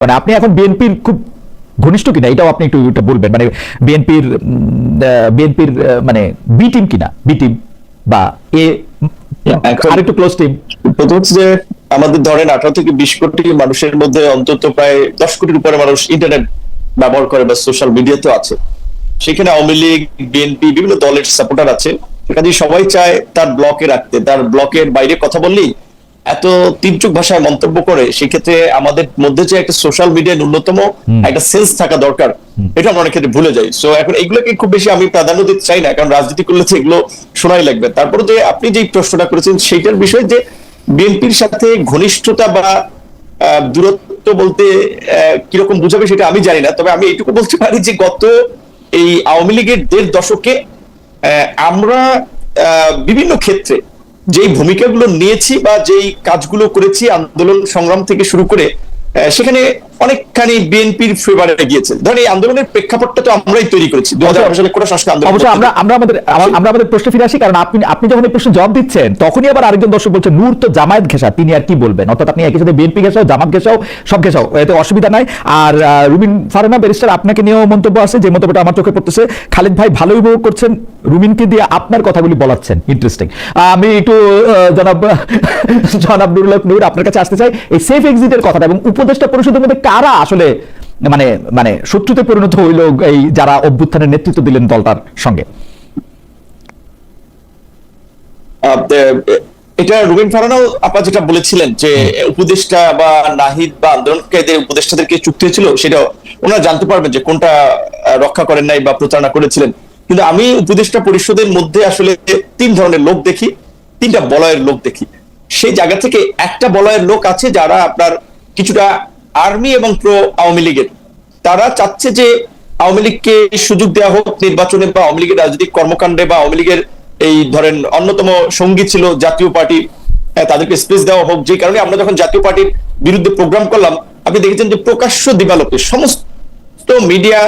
মানে আপনি এখন বিএনপির খুব ঘনিষ্ঠ কিনা এটাও আপনি একটু বলবেন। মানে বিএনপির বিএনপির মানে বি টিম কিনা? বি টিম বা এ ক্লোজ টিম প্রথম হচ্ছে যে আমাদের ধরেন আঠারো থেকে বিশ কোটি মানুষের মধ্যে অন্তত প্রায় দশ কোটির উপরে মানুষ ইন্টারনেট ব্যবহার করে বা সোশ্যাল মিডিয়াতেও আছে। সেখানে আওয়ামী লীগ বিএনপি বিভিন্ন দলের সাপোর্টার আছে। কাজে সবাই চায় তার ব্লকে রাখতে। তার ব্লকের বাইরে কথা বললেই এত তীর্যক ভাষায় মন্তব্য করে সেক্ষেত্রে আমাদের মধ্যে যে একটা সোশ্যাল মিডিয়ায় ন্যূনতম একটা সেন্স থাকা দরকার এটা আমরা অনেক ক্ষেত্রে ভুলে যাই। সো এখন এগুলোকে খুব বেশি আমি প্রাধান্য দিতে চাই না কারণ রাজনীতি করলে তো এগুলো শোনাই লাগবে। তারপরে যে আপনি যে প্রশ্নটা করেছেন সেইটার বিষয় যে বিএনপির সাথে ঘনিষ্ঠতা বা দূরত্ব বলতে কীরকম বুঝাবে সেটা আমি জানি না। তবে আমি এইটুকু বলতে পারি যে গত এই আওয়ামী লীগের দেড় দশকে আমরা আহ, বিভিন্ন ক্ষেত্রে যেই ভূমিকাগুলো নিয়েছি বা যেই কাজগুলো করেছি আন্দোলন সংগ্রাম থেকে শুরু করে সেখানে অনেকখানি বিএনপির ফেভারে গিয়েছে। ধরেন এই আন্দোলনের প্রেক্ষাপটটা তো আমরাই তৈরি করেছি। দু হাজার সালে কোটা সংস্কার আন্দোলন অবশ্য আমরা আমরা আমাদের আমরা আমাদের প্রশ্নে ফিরে আসি কারণ আপনি আপনি যখন এই প্রশ্ন জবাব দিচ্ছেন তখনই আবার আরেকজন দর্শক বলছেন নূর তো জামায়াত ঘেঁষা তিনি আর কি বলবেন? অর্থাৎ আপনি একই সাথে বিএনপি ঘেঁষাও জামাত ঘেঁষাও সব ঘেঁষাও এতে অসুবিধা নাই। আর রুমিন ফারানা ব্যারিস্টার আপনাকে নিয়েও মন্তব্য আছে যে মন্তব্যটা আমার চোখে পড়তেছে। খালিদ ভাই ভালো উপভোগ করছেন রুমিনকে দিয়ে আপনার কথাগুলি বলাচ্ছেন ইন্টারেস্টিং আমি একটু জনাব জনাব নুরুল নূর আপনার কাছে আসতে চাই। এই সেফ এক্সিটের কথাটা এবং উপদেষ্টা পরিষদের মধ্যে কারা আসলে মানে মানে শত্রুতে পরিণত হইল এই যারা অভ্যুত্থানের নেতৃত্ব দিলেন দলটার সঙ্গে? এটা রুবিন ফারানাও আপা যেটা বলেছিলেন যে উপদেষ্টা বা নাহিদ বা আন্দোলনকারীদের উপদেষ্টাদেরকে চুক্তি হয়েছিল সেটা ওনারা জানতে পারবেন যে কোনটা রক্ষা করেন নাই বা প্রচারণা করেছিলেন। কিন্তু আমি উপদেষ্টা পরিষদের মধ্যে আসলে তিন ধরনের লোক দেখি তিনটা বলয়ের লোক দেখি। সেই জায়গা থেকে একটা বলয়ের লোক আছে যারা আপনার কিছুটা আর্মি এবং প্রো আওয়ামী লীগের। তারা চাচ্ছে যে আওয়ামী লীগকে সুযোগ দেওয়া হোক নির্বাচনে বা আওয়ামী লীগের রাজনৈতিক কর্মকাণ্ডে বা আওয়ামী লীগের এই ধরেন অন্যতম সঙ্গী ছিল জাতীয় পার্টি তাদেরকে স্পেস দেওয়া হোক। যে কারণে আমরা যখন জাতীয় পার্টির বিরুদ্ধে প্রোগ্রাম করলাম, আপনি দেখেছেন যে প্রকাশ্য দিবালোকে সমস্ত মিডিয়া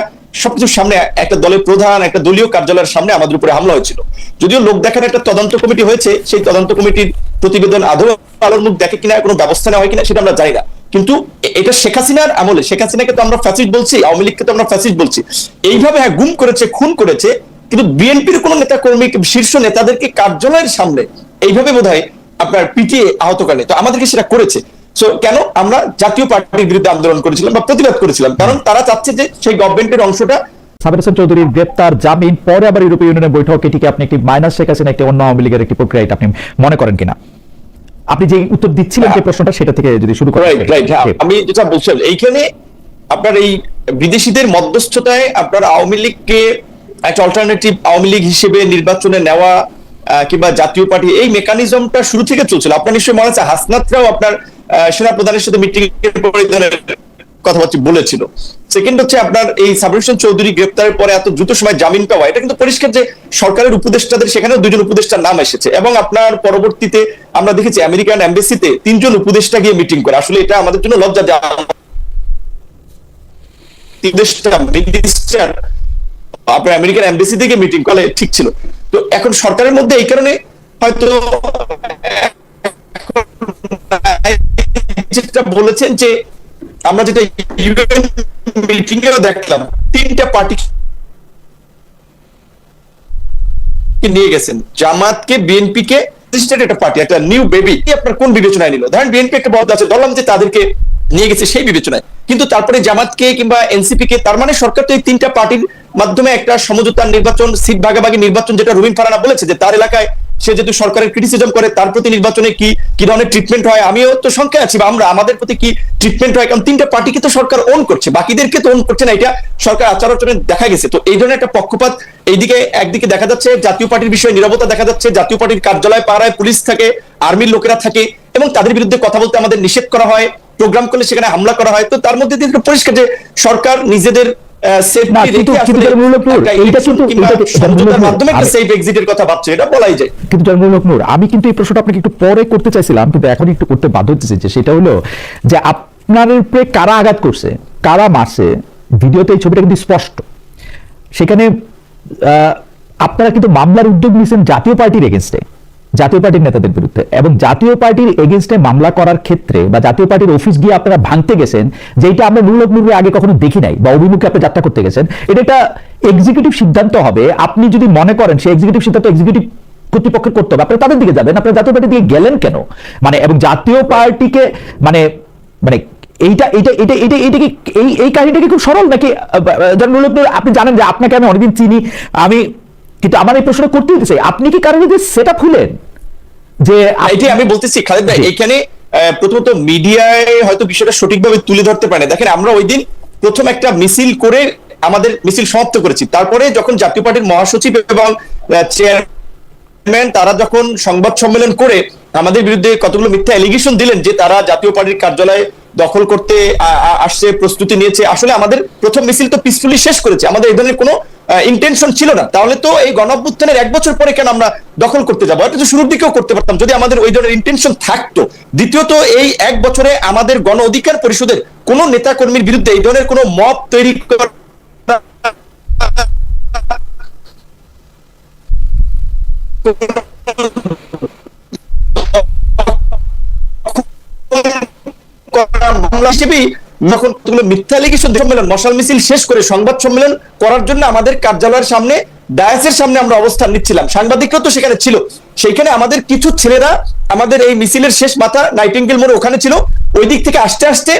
সবকিছুর সামনে একটা দলের প্রধান, একটা দলীয় কার্যালয়ের সামনে আমাদের উপরে হামলা হয়েছিল। যদিও লোক দেখার একটা তদন্ত কমিটি হয়েছে, সেই তদন্ত কমিটির প্রতিবেদন আদৌ আলোর মুখ দেখে কিনা, কোনো ব্যবস্থা নেওয়া হয় কিনা, সেটা আমরা জানি না। কিন্তু এটা শেখ হাসিনার আমলে, শেখ হাসিনাকে তো আমরা ফ্যাসিস্ট বলছি, আওয়ামী লীগকে তো আমরা ফ্যাসিস্ট বলছি। এইভাবে হ্যাঁ গুম করেছে, খুন করেছে, কিন্তু বিএনপির কোন নেতা কর্মী শীর্ষ নেতাদেরকে কার্যালয়ের সামনে এইভাবে বোধহয় আপনার পিটিয়ে আহত করেনি তো আমাদেরকে সেটা করেছে। সো কেন? আমরা জাতীয় পার্টির বিরুদ্ধে আন্দোলন করেছিলাম বা প্রতিবাদ করেছিলাম। কারণ তারা চাচ্ছে যে সেই গভর্নমেন্টের অংশটা সাবির হোসেন চৌধুরীর গ্রেপ্তার জামিন, পরে আবার ইউরোপীয় ইউনিয়নের বৈঠক, এটিকে আপনি একটি মাইনাস শেখ হাসিনা একটি অন্য আওয়ামী লীগের একটি প্রক্রিয়া এটা আপনি মনে করেন কিনা? আপনি যে উত্তর দিচ্ছিলেন যে প্রশ্নটা সেটা থেকে যদি শুরু করেন হ্যাঁ আমি যেটা বলছিলাম এইখানে আপনার এই বিদেশিদের মধ্যস্থতায় আপনার আওয়ামী লীগকে একটা অল্টারনেটিভ আওয়ামী লীগ হিসেবে নির্বাচনে নেওয়া কিংবা জাতীয় পার্টি এই মেকানিজমটা শুরু থেকে চলছিল। আপনার নিশ্চয়ই মনে আছে হাসনাতরাও আপনার সেনা প্রধানের সাথে মিটিং এর পরে কথাবার্তা বলেছিল। সেকেন্ড হচ্ছে আপনার এই সাবরুশন চৌধুরী গ্রেপ্তারের পরে এত দ্রুত সময় জামিন পাওয়া, এটা কিন্তু পরিষ্কার যে সরকারের উপদেষ্টাদের সেখানেও দুজন উপদেষ্টার নাম এসেছে এবং আপনার পরবর্তীতে আমরা দেখেছি আমেরিকান এম্বাসিতে তিনজন উপদেষ্টা গিয়ে মিটিং করে। আসলে এটা আমাদের জন্য লজ্জা উপদেষ্টা আপনার আমেরিকান এম্বাসি থেকে মিটিং করলে ঠিক ছিল। তো এখন সরকারের মধ্যে এই কারণে হয়তো বলেছেন যে আমরা যেটা ইউএন মিটিং এও দেখলাম, তিনটা পার্টি নিয়ে গেছেন। জামাতকে বিএনপি কে একটা পার্টি একটা নিউ বেবি আপনার কোন বিবেচনায় নিল? ধরেন বিএনপি একটা বদ আছে যে তাদেরকে নিয়ে গেছে সেই বিবেচনায়। কিন্তু তারপরে জামাতকে কিংবা এনসিপি কে, তার মানে সরকার তো এই তিনটা পার্টির মাধ্যমে একটা সমঝোতার নির্বাচন, সিট ভাগাভাগি নির্বাচন, যেটা রুবিন ফারানা বলেছে যে তার এলাকায় সে যেহেতু সরকারের ক্রিটিসিজম করে, তার প্রতি নির্বাচনে কি কি ধরনের ট্রিটমেন্ট হয়? আমিও তো শঙ্কায় আছি বা আমরা, আমাদের প্রতি কি ট্রিটমেন্ট হয়? কারণ তিনটা পার্টিকে তো সরকার ওন করছে, বাকিদেরকে তো ওন করছে না, এটা সরকার আচার আচরণে দেখা গেছে। তো এই ধরনের একটা পক্ষপাত এইদিকে একদিকে দেখা যাচ্ছে, জাতীয় পার্টির বিষয়ে নিরবতা দেখা যাচ্ছে, জাতীয় পার্টির কার্যালয় পাড়ায় পুলিশ থাকে, আর্মির লোকেরা থাকে, এবং তাদের বিরুদ্ধে কথা বলতে আমাদের নিষেধ করা হয়, প্রোগ্রাম করলে সেখানে হামলা করা হয়। তো তার মধ্যে দিয়ে পরিষ্কার যে সরকার নিজেদের আমি- কিন্তু এই প্রশ্নটা আপনাকে একটু পরে করতে চাইছিলাম কিন্তু এখন একটু করতে বাধ্য হতেছি যে সেটা হলো যে আপনার উপরে কারা আঘাত করছে কারা মারছে ভিডিওতে এই ছবিটা কিন্তু স্পষ্ট। সেখানে আহ, আপনারা কিন্তু মামলার উদ্যোগ নিয়েছেন জাতীয় পার্টির এগেনস্টে জাতীয় পার্টির নেতাদের বিরুদ্ধে। এবং জাতীয় পার্টির এগেনস্টে মামলা করার ক্ষেত্রে বা জাতীয় পার্টির অফিস গিয়ে আপনারা ভাঙতে গেছেন যেটা আমরা নুরুল নুরের আগে কখনো দেখি নাই বা অভিমুখে আপনি যাত্রা করতে গেছেন, এটা একটা এক্সিকিউটিভ সিদ্ধান্ত হবে। আপনি যদি মনে করেন সেই এক্সিকিউটিভ সিদ্ধান্ত এক্সিকিউটিভ কর্তৃপক্ষের করতে হবে, আপনারা তাদের দিকে যাবেন, আপনারা জাতীয় পার্টি দিয়ে গেলেন কেন? মানে এবং জাতীয় পার্টিকে মানে মানে এইটা এইটা এটা এটা এটা কি, এই এই কাহিনীটা কি খুব সরল নাকি? আপনি জানেন যে আপনাকে আমি অনেকদিন চিনি, আমি কিন্তু আমার এই প্রশ্নটা করতে চাই আপনি কি কারণে যে সেটা খুলেন যে এটাই আমি বলতেছি খালেদ ভাই এখানে প্রথমত মিডিয়ায় হয়তো বিষয়টা সঠিকভাবে তুলে ধরতে পারে দেখেন আমরা ওই দিন প্রথম একটা মিছিল করে আমাদের মিছিল সমাপ্ত করেছি। তারপরে যখন জাতীয় পার্টির মহাসচিব এবং চেয়ারম্যান তারা যখন সংবাদ সম্মেলন করে আমাদের বিরুদ্ধে কতগুলো মিথ্যা এলিগেশন দিলেন যে তারা জাতীয় পার্টির কার্যালয়ে দখল করতে আসছে প্রস্তুতি নিয়েছে আসলে আমাদের প্রথম মিছিল তো পিসফুলি শেষ করেছে। আমাদের এই ধরনের কোনো ইন্টেনশন ছিল না। তাহলে তো এই গণঅভ্যুত্থানের এক বছর পরে কেন আমরা দখল করতে যাব? এটা তো শুরুর দিকেও করতে পারতাম, যদি আমাদের ওই ধরনের ইন্টেনশন থাকতো। দ্বিতীয়ত, এই এক বছরে আমাদের গণ অধিকার পরিষদের কোনো নেতা কর্মীর বিরুদ্ধে এই ধরনের কোনো মব তৈরি করা হিসেবেই যখন মিথ্যা সম্মেলন, মশাল মিছিল শেষ করে সংবাদ সম্মেলন করার জন্য আমাদের কার্যালয়ের সামনে, ডায়াসের সামনে আমরা অবস্থান নিচ্ছিলাম। সাংবাদিকরা তো সেখানে ছিল। সেইখানে আমাদের কিছু ছেলেরা আমাদের এই মিছিলের শেষ মাথা নাইটিঙ্গেল মোড়ে ওখানে ছিল। ওই দিক থেকে আসতে আসতে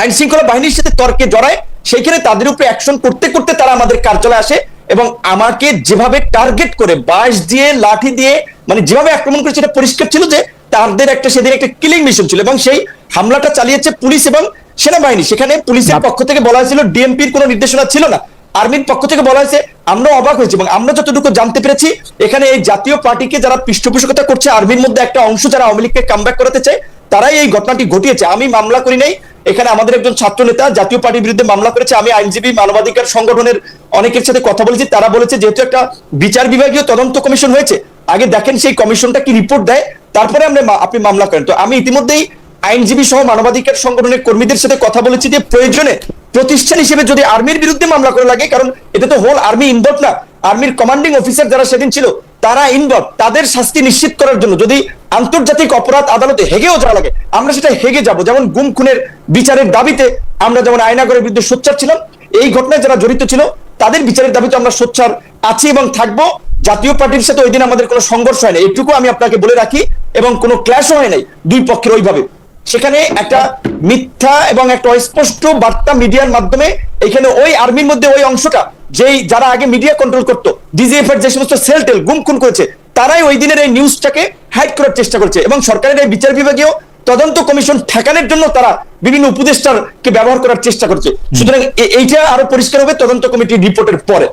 আইন শৃঙ্খলা বাহিনীর সাথে তর্কে জড়ায়। সেইখানে তাদের উপরে অ্যাকশন করতে করতে তারা আমাদের কার্যালয়ে আসে এবং আমাকে যেভাবে টার্গেট করে বাঁশ দিয়ে, লাঠি দিয়ে মানে যেভাবে আক্রমণ করেছে এটা পরিষ্কার ছিল যে তাদের একটা সেদিন একটা কিলিং মিশন ছিল এবং সেই হামলাটা চালিয়েছে পুলিশ এবং সেনাবাহিনী সেখানে পুলিশের পক্ষ থেকে বলা হয়েছিল ডিএমপির কোনো নির্দেশনা ছিল না। আর্মির পক্ষ থেকে বলা হয়েছে আমরা অবাক হয়েছি এবং আমরা যতটুকু জানতে পেরেছি এখানে এই জাতীয় পার্টিকে যারা পৃষ্ঠপোষকতা করছে আর্মির মধ্যে একটা অংশ যারা আওয়ামী লীগকে কামব্যাক করাতে চায় তারাই এই ঘটনাটি ঘটিয়েছে। আমি মামলা করি নাই। এখানে আমাদের একজন ছাত্র নেতা জাতীয় পার্টির বিরুদ্ধে মামলা করেছে। আমি আইনজীবী মানবাধিকার সংগঠনের অনেকের সাথে কথা বলেছি। তারা বলেছে যেহেতু একটা বিচার বিভাগীয় তদন্ত কমিশন হয়েছে আগে দেখেন সেই কমিশনটা কি রিপোর্ট দেয়। তারপরে আমরা আপনি মামলা করেন। তো আমি ইতিমধ্যেই আইনজীবী সহ মানবাধিকার সংগঠনের কর্মীদের সাথে কথা বলেছি যে প্রয়োজনে প্রতিষ্ঠান হিসেবে যদি আর্মির বিরুদ্ধে মামলা করা লাগে, কারণ এটা তো হোল আর্মি ইনভলভ না, আর্মির কমান্ডিং অফিসার যারা সেদিন ছিল, তারা ইনভলভ তাদের শাস্তি নিশ্চিত করার জন্য যদি আন্তর্জাতিক অপরাধ আদালতে হেগেও যাওয়া লাগে, আমরা সেটা হেগে যাব। যেমন গুম, খুনের বিচারের দাবিতে আমরা যেমন আয়নাগরের বিরুদ্ধে সোচ্চার ছিলাম, এই ঘটনায় যারা জড়িত ছিল, তাদের বিচারের দাবিতে আমরা সোচ্চার আছি এবং থাকব। জাতীয় পার্টির সাথে ওই দিন আমাদের কোনো সংঘর্ষ হয় না এটুকু আমি আপনাকে বলে রাখি, এবং কোনো ক্ল্যাশও হয় নাই, দুই পক্ষের ওইভাবে। সেখানে একটা মিথ্যা এবং একটা অস্পষ্ট বার্তা মিডিয়ার মাধ্যমে এখানে ওই আর্মির মধ্যে ওই অংশটা যেই যারা আগে মিডিয়া কন্ট্রোল করতো ডিজিএফ এর যে সমস্ত সেল টেল গুম খুন করেছে তারাই ওই দিনের এই নিউজটাকে হাইড করার চেষ্টা করছে এবং সরকারের এই বিচার বিভাগীয় তদন্ত কমিশন ঠেকানোর জন্য তারা বিভিন্ন উপদেষ্টারকে ব্যবহার করার চেষ্টা করছে। সুতরাং এইটা আরও পরিষ্কার হবে তদন্ত কমিটির রিপোর্টের পরে।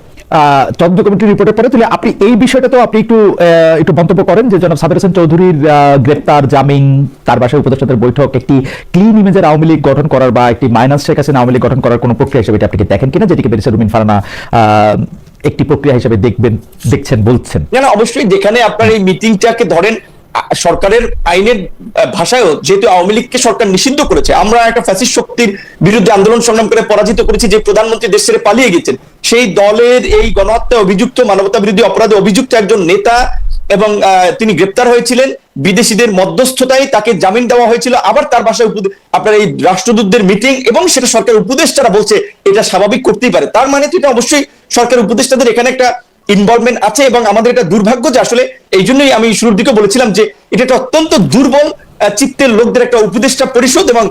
তদন্ত কমিটির রিপোর্টের পরে, তাহলে আপনি এই বিষয়টা তো আপনি একটু একটু মন্তব্য করেন যে জনাব সাবির হোসেন চৌধুরীর গ্রেপ্তার, জামিন, তার বাসায় উপদেষ্টাদের বৈঠক, একটি ক্লিন ইমেজের আওয়ামী লীগ গঠন করার বা একটি মাইনাস শেখ হাসিনা আওয়ামী লীগ গঠন করার কোনো প্রক্রিয়া হিসেবে এটা আপনি দেখেন কিনা? যেটিকে বেরিসা রুমিন ফারানা একটি প্রক্রিয়া হিসেবে দেখবেন, দেখছেন, বলছেন। না অবশ্যই যেখানে আপনার এই মিটিংটাকে ধরেন সরকারের আইনের ভাষায়ও যেহেতু আওয়ামী লীগকে সরকার নিষিদ্ধ করেছে, আমরা একটা ফ্যাসিস্ট শক্তির বিরুদ্ধে আন্দোলন সংগ্রাম করে পরাজিত করেছি যে প্রধানমন্ত্রী দেশ ছেড়ে পালিয়ে গেছেন, সেই দলের এই গণহত্যায় অভিযুক্ত মানবতা বিরোধী অপরাধে অভিযুক্ত একজন নেতা এবং তিনি গ্রেপ্তার হয়েছিলেন, বিদেশিদের মধ্যস্থতায় তাকে জামিন দেওয়া হয়েছিল, আবার তার বাসায় আপনার এই রাষ্ট্রদূতদের মিটিং এবং সেটা সরকার উপদেষ্টারা বলছে, এটা স্বাভাবিক করতেই পারে। তার মানে তো এটা অবশ্যই সরকার উপদেষ্টাদের এখানে একটা ইনভলভমেন্ট আছে এবং আমাদের এটা দুর্ভাগ্য যে আসলে এই জন্যই আমি শুরুর দিকে বলেছিলাম যে এটা একটা অত্যন্ত দুর্বল চিত্তের লোকদের একটা উপদেষ্টা পরিষদ এবং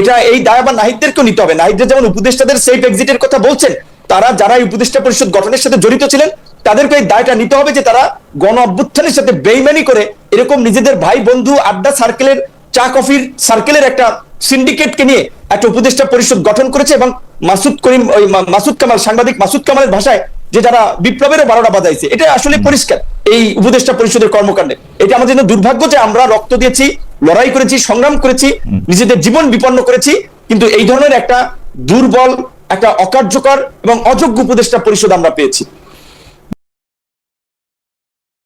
এটা এই দায় আবার নাহিদদেরকেও নিতে হবে। নাহিদদের যেমন উপদেষ্টাদের সেফ এক্সিটের কথা বলছেন, তারা যারা এই উপদেষ্টা পরিষদ গঠনের সাথে জড়িত ছিলেন, তাদেরকে এই দায়টা নিতে হবে যে তারা গণ অভ্যুত্থানের সাথে বেইমানি করে এরকম নিজেদের ভাই বন্ধু আড্ডা সার্কেলের চা কফির সার্কেলের একটা সিন্ডিকেটকে নিয়ে একটা উপদেষ্টা পরিষদ গঠন করেছে এবং মাসুদ করিম, ওই মাসুদ কামাল, সাংবাদিক মাসুদ কামালের ভাষায় যে যারা বিপ্লবেরও বারোটা বাজাইছে এটা আসলে পরিষ্কার। এই উপদেষ্টা পরিষদের কর্মকাণ্ডে। এটা আমাদের জন্য দুর্ভাগ্য যে আমরা রক্ত দিয়েছি লড়াই করেছি সংগ্রাম করেছি নিজেদের জীবন বিপন্ন করেছি কিন্তু এই ধরনের একটা দুর্বল একটা অকার্যকর এবং অযোগ্য উপদেষ্টা পরিষদ আমরা পেয়েছি।